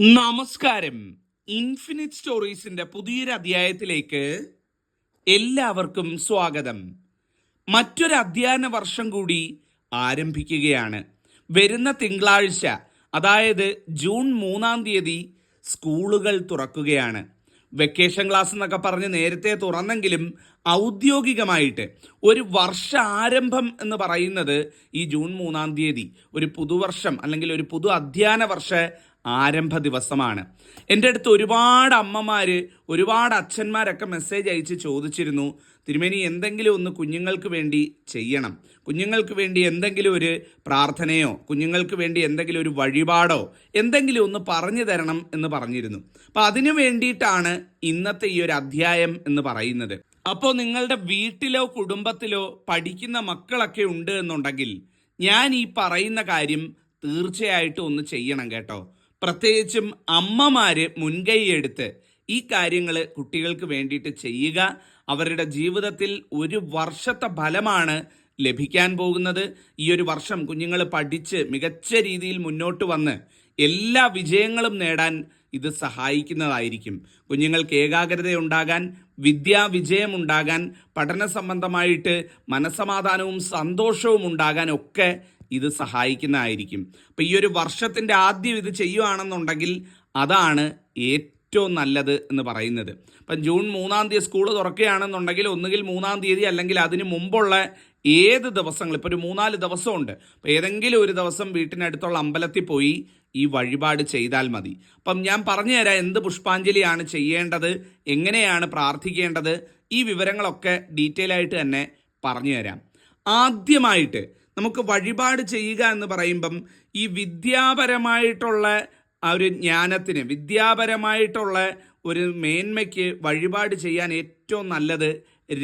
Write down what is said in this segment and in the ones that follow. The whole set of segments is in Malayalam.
നമസ്കാരം. ഇൻഫിനിറ്റ് സ്റ്റോറീസിന്റെ പുതിയൊരു അധ്യായത്തിലേക്ക് എല്ലാവർക്കും സ്വാഗതം. മറ്റൊരു അധ്യയന വർഷം കൂടി ആരംഭിക്കുകയാണ്. വരുന്ന തിങ്കളാഴ്ച അതായത് ജൂൺ മൂന്നാം തീയതി സ്കൂളുകൾ തുറക്കുകയാണ്. വെക്കേഷൻ ക്ലാസ് എന്നൊക്കെ പറഞ്ഞ് നേരത്തെ തുറന്നെങ്കിലും ഔദ്യോഗികമായിട്ട് ഒരു വർഷ ആരംഭം എന്ന് പറയുന്നത് ഈ ജൂൺ മൂന്നാം തീയതി ഒരു പുതുവർഷം അല്ലെങ്കിൽ ഒരു പുതു അധ്യയന വർഷ ആരംഭ ദിവസമാണ് എന്റെ അടുത്ത് ഒരുപാട് അമ്മമാർ ഒരുപാട് അച്ഛന്മാരൊക്കെ മെസ്സേജ് അയച്ച് ചോദിച്ചിരുന്നു തിരുമേനി എന്തെങ്കിലും ഒന്ന് കുഞ്ഞുങ്ങൾക്ക് വേണ്ടി ചെയ്യണം. കുഞ്ഞുങ്ങൾക്ക് വേണ്ടി എന്തെങ്കിലും ഒരു പ്രാർത്ഥനയോ കുഞ്ഞുങ്ങൾക്ക് വേണ്ടി എന്തെങ്കിലും ഒരു വഴിപാടോ എന്തെങ്കിലും ഒന്ന് പറഞ്ഞു തരണം എന്ന് പറഞ്ഞിരുന്നു. അപ്പം അതിനു വേണ്ടിയിട്ടാണ് ഇന്നത്തെ ഈ ഒരു അധ്യായം എന്ന് പറയുന്നത്. അപ്പോൾ നിങ്ങളുടെ വീട്ടിലോ കുടുംബത്തിലോ പഠിക്കുന്ന മക്കളൊക്കെ ഉണ്ട് എന്നുണ്ടെങ്കിൽ ഞാൻ ഈ പറയുന്ന കാര്യം തീർച്ചയായിട്ടും ഒന്ന് ചെയ്യണം കേട്ടോ. പ്രത്യേകിച്ചും അമ്മമാര് മുൻകൈയെടുത്ത് ഈ കാര്യങ്ങൾ കുട്ടികൾക്ക് വേണ്ടിയിട്ട് ചെയ്യുക. അവരുടെ ജീവിതത്തിൽ ഒരു വർഷത്തെ ഫലമാണ് ലഭിക്കാൻ പോകുന്നത്. ഈ ഒരു വർഷം കുഞ്ഞുങ്ങൾ പഠിച്ച് മികച്ച രീതിയിൽ മുന്നോട്ട് വന്ന് എല്ലാ വിജയങ്ങളും നേടാൻ ഇത് സഹായിക്കുന്നതായിരിക്കും. കുഞ്ഞുങ്ങൾക്ക് ഏകാഗ്രത ഉണ്ടാകാൻ വിദ്യാവിജയം ഉണ്ടാകാൻ പഠന സംബന്ധമായിട്ട് മനസമാധാനവും സന്തോഷവും ഉണ്ടാകാൻ ഒക്കെ ഇത് സഹായിക്കുന്നതായിരിക്കും. അപ്പം ഈ ഒരു വർഷത്തിന്റെ ആദ്യം ഇത് ചെയ്യുകയാണെന്നുണ്ടെങ്കിൽ അതാണ് ഏറ്റവും നല്ലത് എന്ന് പറയുന്നത്. അപ്പം ജൂൺ മൂന്നാം തീയതി സ്കൂൾ തുറക്കുകയാണെന്നുണ്ടെങ്കിൽ ഒന്നുകിൽ മൂന്നാം തീയതി അല്ലെങ്കിൽ അതിന് മുമ്പുള്ള ഏത് ദിവസങ്ങൾ ഇപ്പോൾ ഒരു മൂന്നാൽ ദിവസമുണ്ട്. അപ്പോൾ ഏതെങ്കിലും ഒരു ദിവസം വീട്ടിനടുത്തുള്ള അമ്പലത്തിൽ പോയി ഈ വഴിപാട് ചെയ്താൽ മതി. അപ്പം ഞാൻ പറഞ്ഞു തരാം എന്ത് പുഷ്പാഞ്ജലിയാണ് ചെയ്യേണ്ടത് എങ്ങനെയാണ് പ്രാർത്ഥിക്കേണ്ടത് ഈ വിവരങ്ങളൊക്കെ ഡീറ്റെയിൽ ആയിട്ട് തന്നെ പറഞ്ഞു തരാം. ആദ്യമായിട്ട് നമുക്ക് വഴിപാട് ചെയ്യുക എന്ന് പറയുമ്പം ഈ വിദ്യാപരമായിട്ടുള്ള ആ ഒരു ജ്ഞാനത്തിന് വിദ്യാപരമായിട്ടുള്ള ഒരു മേന്മയ്ക്ക് വഴിപാട് ചെയ്യാൻ ഏറ്റവും നല്ലത്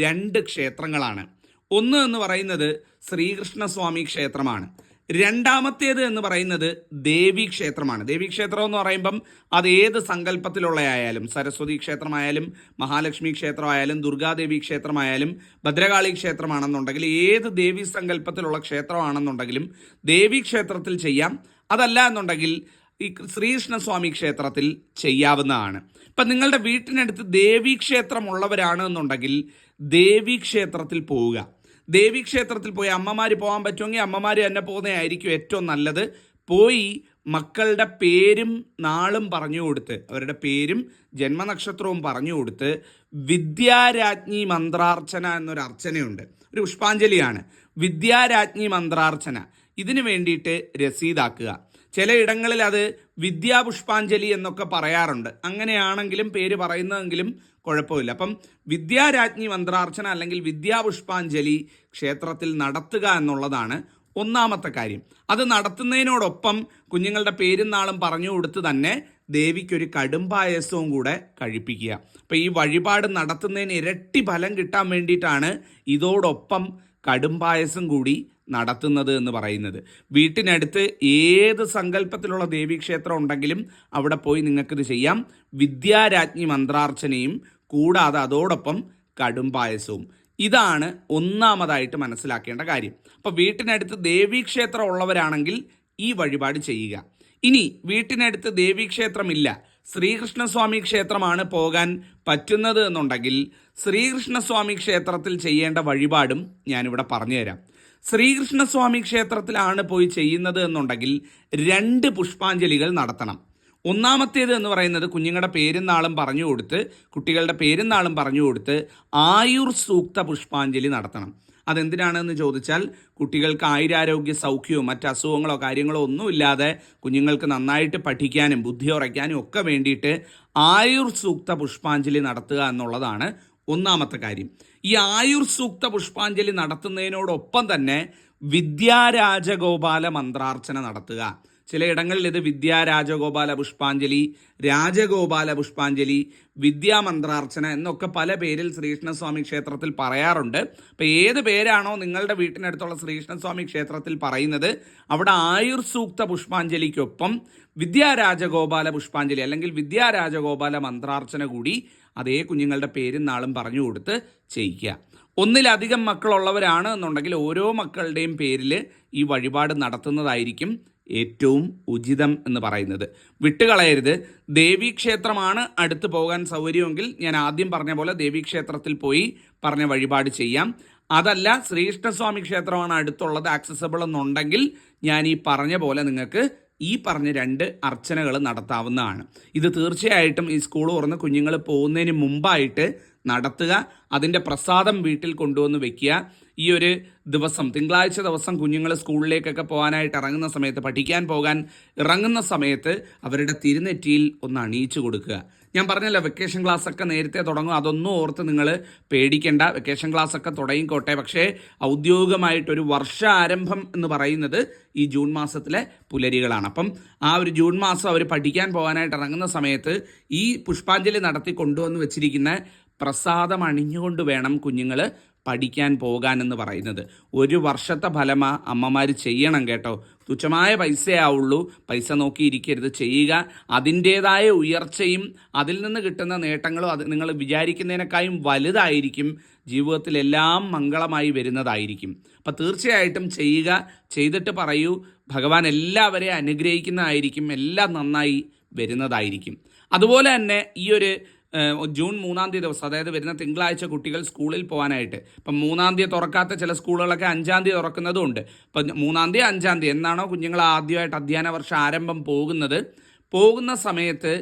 രണ്ട് ക്ഷേത്രങ്ങളാണ്. ഒന്ന് എന്ന് പറയുന്നത് ശ്രീകൃഷ്ണസ്വാമി ക്ഷേത്രമാണ്. രണ്ടാമത്തേത് എന്ന് പറയുന്നത് ദേവി ക്ഷേത്രമാണ്. ദേവി ക്ഷേത്രം എന്ന് പറയുമ്പം അത് ഏത് സങ്കല്പത്തിലുള്ളയായാലും സരസ്വതി ക്ഷേത്രമായാലും മഹാലക്ഷ്മി ക്ഷേത്രമായാലും ദുർഗാദേവി ക്ഷേത്രമായാലും ഭദ്രകാളി ക്ഷേത്രമാണെന്നുണ്ടെങ്കിൽ ഏത് ദേവി സങ്കല്പത്തിലുള്ള ക്ഷേത്രമാണെന്നുണ്ടെങ്കിലും ദേവി ക്ഷേത്രത്തിൽ ചെയ്യാം. അതല്ല എന്നുണ്ടെങ്കിൽ ഈ ശ്രീകൃഷ്ണസ്വാമി ക്ഷേത്രത്തിൽ ചെയ്യാവുന്നതാണ്. ഇപ്പം നിങ്ങളുടെ വീട്ടിനടുത്ത് ദേവി ക്ഷേത്രം ഉള്ളവരാണ് എന്നുണ്ടെങ്കിൽ ദേവി ക്ഷേത്രത്തിൽ പോവുക. ദേവി ക്ഷേത്രത്തിൽ പോയി അമ്മമാർ പോകാൻ പറ്റുമെങ്കിൽ അമ്മമാർ തന്നെ പോകുന്നതായിരിക്കും ഏറ്റവും നല്ലത്. പോയി മക്കളുടെ പേരും നാളും പറഞ്ഞു കൊടുത്ത് അവരുടെ പേരും ജന്മനക്ഷത്രവും പറഞ്ഞു കൊടുത്ത് വിദ്യാരാജ്ഞി മന്ത്രാർച്ചന എന്നൊരു അർച്ചനയുണ്ട്. ഒരു പുഷ്പാഞ്ജലിയാണ്. വിദ്യാരാജ്ഞി മന്ത്രാർച്ചന. ഇതിനു വേണ്ടിയിട്ട് രസീതാക്കുക. ചിലയിടങ്ങളിൽ അത് വിദ്യാപുഷ്പാഞ്ജലി എന്നൊക്കെ പറയാറുണ്ട്. അങ്ങനെയാണെങ്കിലും പേര് പറയുന്നതെങ്കിലും കുഴപ്പമില്ല. അപ്പം വിദ്യാരാജ്ഞി മന്ത്രാർച്ചന അല്ലെങ്കിൽ വിദ്യാപുഷ്പാഞ്ജലി ക്ഷേത്രത്തിൽ നടത്തുക എന്നുള്ളതാണ് ഒന്നാമത്തെ കാര്യം. അത് നടത്തുന്നതിനോടൊപ്പം കുഞ്ഞുങ്ങളുടെ പേരും നാളും പറഞ്ഞു കൊടുത്ത് തന്നെ ദേവിക്കൊരു കടുംപായസവും കൂടെ കഴിപ്പിക്കുക. അപ്പം ഈ വഴിപാട് നടത്തുന്നതിന് ഇരട്ടി ഫലം കിട്ടാൻ വേണ്ടിയിട്ടാണ് ഇതോടൊപ്പം കടുംപായസം കൂടി നടത്തുന്നത് എന്ന് പറയുന്നത്. വീട്ടിനടുത്ത് ഏത് സങ്കല്പത്തിലുള്ള ദേവീക്ഷേത്രം ഉണ്ടെങ്കിലും അവിടെ പോയി നിങ്ങൾക്കിത് ചെയ്യാം. വിദ്യാരാജ്ഞി മന്ത്രാർച്ചനയും കൂടാതെ അതോടൊപ്പം കടുംപായസവും ഇതാണ് ഒന്നാമതായിട്ട് മനസ്സിലാക്കേണ്ട കാര്യം. അപ്പോൾ വീട്ടിനടുത്ത് ദേവീക്ഷേത്രം ഉള്ളവരാണെങ്കിൽ ഈ വഴിപാട് ചെയ്യുക. ഇനി വീട്ടിനടുത്ത് ദേവീക്ഷേത്രമില്ല. ശ്രീകൃഷ്ണസ്വാമി ക്ഷേത്രമാണ് പോകാൻ പറ്റുന്നത് എന്നുണ്ടെങ്കിൽ ശ്രീകൃഷ്ണസ്വാമി ക്ഷേത്രത്തിൽ ചെയ്യേണ്ട വഴിപാടും ഞാനിവിടെ പറഞ്ഞുതരാം. ശ്രീകൃഷ്ണസ്വാമി ക്ഷേത്രത്തിലാണ് പോയി ചെയ്യുന്നത് എന്നുണ്ടെങ്കിൽ രണ്ട് പുഷ്പാഞ്ജലികൾ നടത്തണം. ഒന്നാമത്തേത് എന്ന് പറയുന്നത് കുഞ്ഞുങ്ങളുടെ പേരും നാളും പറഞ്ഞു കൊടുത്ത് കുട്ടികളുടെ പേരും നാളും പറഞ്ഞു കൊടുത്ത് ആയുർ സൂക്ത പുഷ്പാഞ്ജലി നടത്തണം. അതെന്തിനാണെന്ന് ചോദിച്ചാൽ കുട്ടികൾക്ക് ആയുരാരോഗ്യ സൗഖ്യവും മറ്റ് അസുഖങ്ങളോ കാര്യങ്ങളോ ഒന്നുമില്ലാതെ കുഞ്ഞുങ്ങൾക്ക് നന്നായിട്ട് പഠിക്കാനും ബുദ്ധി ഉറയ്ക്കാനും ഒക്കെ വേണ്ടിയിട്ട് ആയുർ സൂക്ത പുഷ്പാഞ്ജലി നടത്തുക എന്നുള്ളതാണ് ഒന്നാമത്തെ കാര്യം. ഈ ആയുർ സൂക്ത പുഷ്പാഞ്ജലി നടത്തുന്നതിനോടൊപ്പം തന്നെ വിദ്യാരാജഗോപാല മന്ത്രാർച്ചന നടത്തുക. ചിലയിടങ്ങളിൽ ഇത് വിദ്യാ രാജഗോപാല പുഷ്പാഞ്ജലി രാജഗോപാല പുഷ്പാഞ്ജലി വിദ്യാമന്ത്രാർച്ചന എന്നൊക്കെ പല പേരിൽ ശ്രീകൃഷ്ണസ്വാമി ക്ഷേത്രത്തിൽ പറയാറുണ്ട്. അപ്പോൾ ഏത് പേരാണോ നിങ്ങളുടെ വീട്ടിനടുത്തുള്ള ശ്രീകൃഷ്ണസ്വാമി ക്ഷേത്രത്തിൽ പറയുന്നത് അവിടെ ആയുർ സൂക്ത പുഷ്പാഞ്ജലിക്കൊപ്പം വിദ്യാരാജഗോപാല പുഷ്പാഞ്ജലി അല്ലെങ്കിൽ വിദ്യാരാജഗോപാല മന്ത്രാർച്ചന കൂടി അതേ കുഞ്ഞുങ്ങളുടെ പേരും നാളും പറഞ്ഞു കൊടുത്ത് ചെയ്യിക്കുക. ഒന്നിലധികം മക്കളുള്ളവരാണ് എന്നുണ്ടെങ്കിൽ ഓരോ മക്കളുടെയും പേരിൽ ഈ വഴിപാട് നടത്തുന്നതായിരിക്കും. ഏറ്റവും ഉചിതം എന്ന് പറയുന്നത്. വിട്ടുകളയരുത്. ദേവീക്ഷേത്രമാണ് അടുത്ത് പോകാൻ സൗകര്യമെങ്കിൽ ഞാൻ ആദ്യം പറഞ്ഞ പോലെ ദേവീക്ഷേത്രത്തിൽ പോയി പറഞ്ഞ വഴിപാട് ചെയ്യാം. അതല്ല ശ്രീകൃഷ്ണസ്വാമി ക്ഷേത്രമാണ് അടുത്തുള്ളത് ആക്സസബിൾ എന്നുണ്ടെങ്കിൽ ഞാൻ ഈ പറഞ്ഞ പോലെ നിങ്ങൾക്ക് ഈ പറഞ്ഞ രണ്ട് അർച്ചനകൾ നടത്താവുന്നതാണ്. ഇത് തീർച്ചയായിട്ടും ഈ സ്കൂൾ തുറന്ന് കുഞ്ഞുങ്ങൾ പോകുന്നതിന് മുമ്പായിട്ട് നടത്തുക. അതിന്റെ പ്രസാദം വീട്ടിൽ കൊണ്ടുവന്ന് വെക്കുക. ഈ ഒരു ദിവസം തിങ്കളാഴ്ച ദിവസം കുഞ്ഞുങ്ങൾ സ്കൂളിലേക്കൊക്കെ പോകാനായിട്ട് ഇറങ്ങുന്ന സമയത്ത് പഠിക്കാൻ പോകാൻ ഇറങ്ങുന്ന സമയത്ത് അവരുടെ തിരുനെറ്റിയിൽ ഒന്ന് അണിയിച്ചു കൊടുക്കുക. ഞാൻ പറഞ്ഞല്ലോ വെക്കേഷൻ ക്ലാസ് ഒക്കെ നേരത്തെ തുടങ്ങും. അതൊന്നും ഓർത്ത് നിങ്ങൾ പേടിക്കേണ്ട. വെക്കേഷൻ ക്ലാസ് ഒക്കെ തുടങ്ങിക്കോട്ടെ. പക്ഷേ ഔദ്യോഗികമായിട്ടൊരു വർഷാരംഭം എന്ന് പറയുന്നത് ഈ ജൂൺ മാസത്തിലെ പുലരികളാണ്. അപ്പം ആ ഒരു ജൂൺ മാസം അവർ പഠിക്കാൻ പോകാനായിട്ട് ഇറങ്ങുന്ന സമയത്ത് ഈ പുഷ്പാഞ്ജലി നടത്തി കൊണ്ടുവന്ന് വെച്ചിരിക്കുന്ന പ്രസാദം അണിഞ്ഞുകൊണ്ട് വേണം കുഞ്ഞുങ്ങൾ പഠിക്കാൻ പോകാൻ എന്ന് പറയുന്നത്. ഒരു വർഷത്തെ ഫലമാ അമ്മമാർ ചെയ്യണം കേട്ടോ. തുച്ഛമായ പൈസയാവുള്ളൂ പൈസ നോക്കി ഇരിക്കരുത്. ചെയ്യുക അതിന്റേതായ ഉയർച്ചയും അതിൽ നിന്ന് കിട്ടുന്ന നേട്ടങ്ങളും അത് നിങ്ങൾ വിചാരിക്കുന്നതിനേക്കാളും വലുതായിരിക്കും. ജീവിതത്തിലെല്ലാം മംഗളമായി വരുന്നതായിരിക്കും. അപ്പം തീർച്ചയായിട്ടും ചെയ്യുക. ചെയ്തിട്ട് പറയൂ. ഭഗവാൻ എല്ലാവരെയും അനുഗ്രഹിക്കുന്നതായിരിക്കും. എല്ലാം നന്നായി വരുന്നതായിരിക്കും. അതുപോലെ തന്നെ ഈ ഒരു ജൂൺ മൂന്നാം തീയതി ദിവസം അതായത് വരുന്ന തിങ്കളാഴ്ച കുട്ടികൾ സ്കൂളിൽ പോകാനായിട്ട് ഇപ്പം മൂന്നാം തീയതി തുറക്കാത്ത ചില സ്കൂളുകളൊക്കെ അഞ്ചാം തീയതി തുറക്കുന്നതും ഉണ്ട്. ഇപ്പം മൂന്നാം തീയതി അഞ്ചാം തീയതി എന്നാണോ കുഞ്ഞുങ്ങൾ ആദ്യമായിട്ട് അധ്യയന വർഷം ആരംഭം പോകുന്നത്. പോകുന്ന സമയത്ത്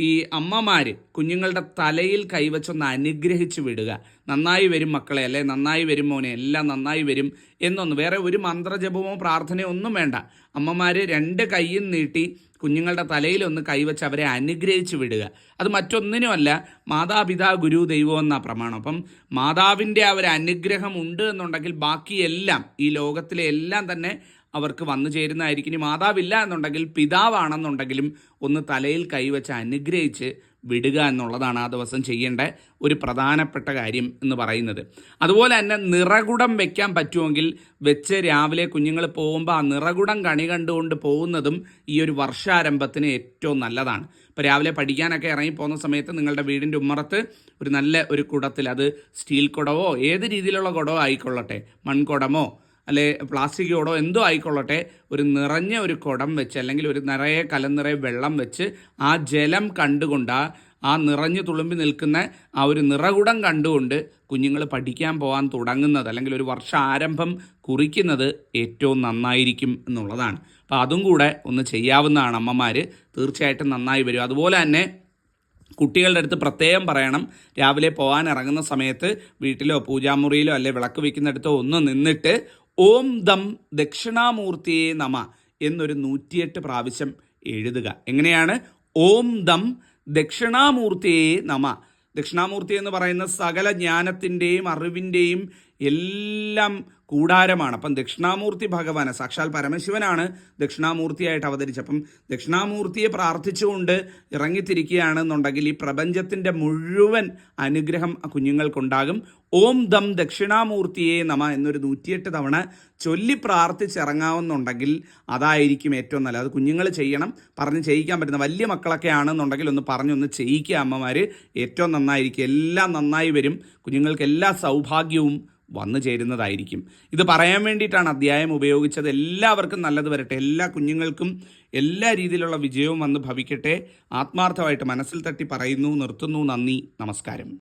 ഈ അമ്മമാർ കുഞ്ഞുങ്ങളുടെ തലയിൽ കൈവച്ചൊന്ന് അനുഗ്രഹിച്ച് വിടുക. നന്നായി വരും മക്കളെ അല്ലെ? നന്നായി വരും മോനെ. എല്ലാം നന്നായി വരും എന്നൊന്ന്. വേറെ ഒരു മന്ത്രജപമോ പ്രാർത്ഥനയോ ഒന്നും വേണ്ട. അമ്മമാർ രണ്ട് കൈയും നീട്ടി കുഞ്ഞുങ്ങളുടെ തലയിൽ ഒന്ന് കൈവച്ച് അവരെ അനുഗ്രഹിച്ച് വിടുക. അത് മറ്റൊന്നിനുമല്ല മാതാപിതാ ഗുരു ദൈവം എന്നാ പ്രമാണം. അപ്പം മാതാവിന്റെ ആ ഒരു അനുഗ്രഹം ഉണ്ട് എന്നുണ്ടെങ്കിൽ ബാക്കിയെല്ലാം ഈ ലോകത്തിലെ എല്ലാം തന്നെ അവർക്ക് വന്നു ചേരുന്നതായിരിക്കും. ഇനി മാതാവില്ല എന്നുണ്ടെങ്കിൽ പിതാവാണെന്നുണ്ടെങ്കിലും ഒന്ന് തലയിൽ കൈവച്ച് അനുഗ്രഹിച്ച് വിടുക എന്നുള്ളതാണ് ആ ദിവസം ചെയ്യേണ്ട ഒരു പ്രധാനപ്പെട്ട കാര്യം എന്ന് പറയുന്നത്. അതുപോലെ തന്നെ നിറകുടം വെക്കാൻ പറ്റുമെങ്കിൽ വെച്ച് രാവിലെ കുഞ്ഞുങ്ങൾ പോകുമ്പോൾ ആ നിറകുടം കണി കണ്ടുകൊണ്ട് പോകുന്നതും ഈ ഒരു വർഷാരംഭത്തിന് ഏറ്റവും നല്ലതാണ്. ഇപ്പോൾ രാവിലെ പഠിക്കാനൊക്കെ ഇറങ്ങി പോകുന്ന സമയത്ത് നിങ്ങളുടെ വീടിന്റെ ഉമ്മറത്ത് ഒരു നല്ല ഒരു കുടത്തിൽ അത് സ്റ്റീൽ കുടവോ ഏത് രീതിയിലുള്ള കുടവോ ആയിക്കൊള്ളട്ടെ. മൺകുടമോ അല്ലെ പ്ലാസ്റ്റിക് കുടോ എന്തോ ആയിക്കൊള്ളട്ടെ ഒരു നിറഞ്ഞ ഒരു കുടം വെച്ച് അല്ലെങ്കിൽ ഒരു നിറയെ കലനിറയെ വെള്ളം വെച്ച് ആ ജലം കണ്ടുകൊണ്ട് ആ ആ നിറഞ്ഞു തുളുമ്പി നിൽക്കുന്ന ആ ഒരു നിറകുടം കണ്ടുകൊണ്ട് കുഞ്ഞുങ്ങൾ പഠിക്കാൻ പോകാൻ തുടങ്ങുന്നത് അല്ലെങ്കിൽ ഒരു വർഷ ആരംഭം കുറിക്കുന്നത് ഏറ്റവും നന്നായിരിക്കും എന്നുള്ളതാണ്. അപ്പം അതും കൂടെ ഒന്ന് ചെയ്യാവുന്നതാണ് അമ്മമാർ തീർച്ചയായിട്ടും നന്നായി വരും. അതുപോലെ തന്നെ കുട്ടികളുടെ അടുത്ത് പ്രത്യേകം പറയണം. രാവിലെ പോകാൻ ഇറങ്ങുന്ന സമയത്ത് വീട്ടിലോ പൂജാമുറിയിലോ അല്ലെ വിളക്ക് വയ്ക്കുന്നിടത്തോ ഒന്ന് നിന്നിട്ട് ഓം ദം ദക്ഷിണാമൂർത്തിയെ നമ എന്നൊരു നൂറ്റിയെട്ട് പ്രാവശ്യം എഴുതുക. എങ്ങനെയാണ്? ഓം ദം ദക്ഷിണാമൂർത്തിയെ നമ. ദക്ഷിണാമൂർത്തി എന്ന് പറയുന്ന സകല ജ്ഞാനത്തിന്റെയും അറിവിന്റെയും എല്ലാം കൂടാരമാണ്. അപ്പം ദക്ഷിണാമൂർത്തി ഭഗവാന് സാക്ഷാൽ പരമശിവനാണ് ദക്ഷിണാമൂർത്തിയായിട്ട് അവതരിച്ചത്. അപ്പം ദക്ഷിണാമൂർത്തിയെ പ്രാർത്ഥിച്ചുകൊണ്ട് ഇറങ്ങിത്തിരിക്കുകയാണെന്നുണ്ടെങ്കിൽ ഈ പ്രപഞ്ചത്തിന്റെ മുഴുവൻ അനുഗ്രഹം കുഞ്ഞുങ്ങൾക്കുണ്ടാകും. ഓം ദം ദക്ഷിണാമൂർത്തിയെ നമ എന്നൊരു നൂറ്റിയെട്ട് തവണ ചൊല്ലി പ്രാർത്ഥിച്ചിറങ്ങാവുന്നുണ്ടെങ്കിൽ അതായിരിക്കും ഏറ്റവും നല്ലത്. അത് കുഞ്ഞുങ്ങൾ ചെയ്യണം. പറഞ്ഞ് ചെയ്യിക്കാൻ പറ്റുന്ന വലിയ മക്കളൊക്കെ ആണെന്നുണ്ടെങ്കിൽ ഒന്ന് പറഞ്ഞൊന്ന് ചെയ്യിക്കുക അമ്മമാർ ഏറ്റവും നന്നായിരിക്കും. എല്ലാം നന്നായി വരും. കുഞ്ഞുങ്ങൾക്ക് എല്ലാ സൗഭാഗ്യവും വന്നു ചേരുന്നതായിരിക്കും. ഇത് പറയാൻ വേണ്ടിയിട്ടാണ് അധ്യായം ഉപയോഗിച്ചത്. എല്ലാവർക്കും നല്ലത് വരട്ടെ. എല്ലാ കുഞ്ഞുങ്ങൾക്കും എല്ലാ രീതിയിലുള്ള വിജയവും വന്ന് ഭവിക്കട്ടെ. ആത്മാർത്ഥമായിട്ട് മനസ്സിൽ തട്ടി പറയുന്നു നിർത്തുന്നു. നന്ദി. നമസ്കാരം.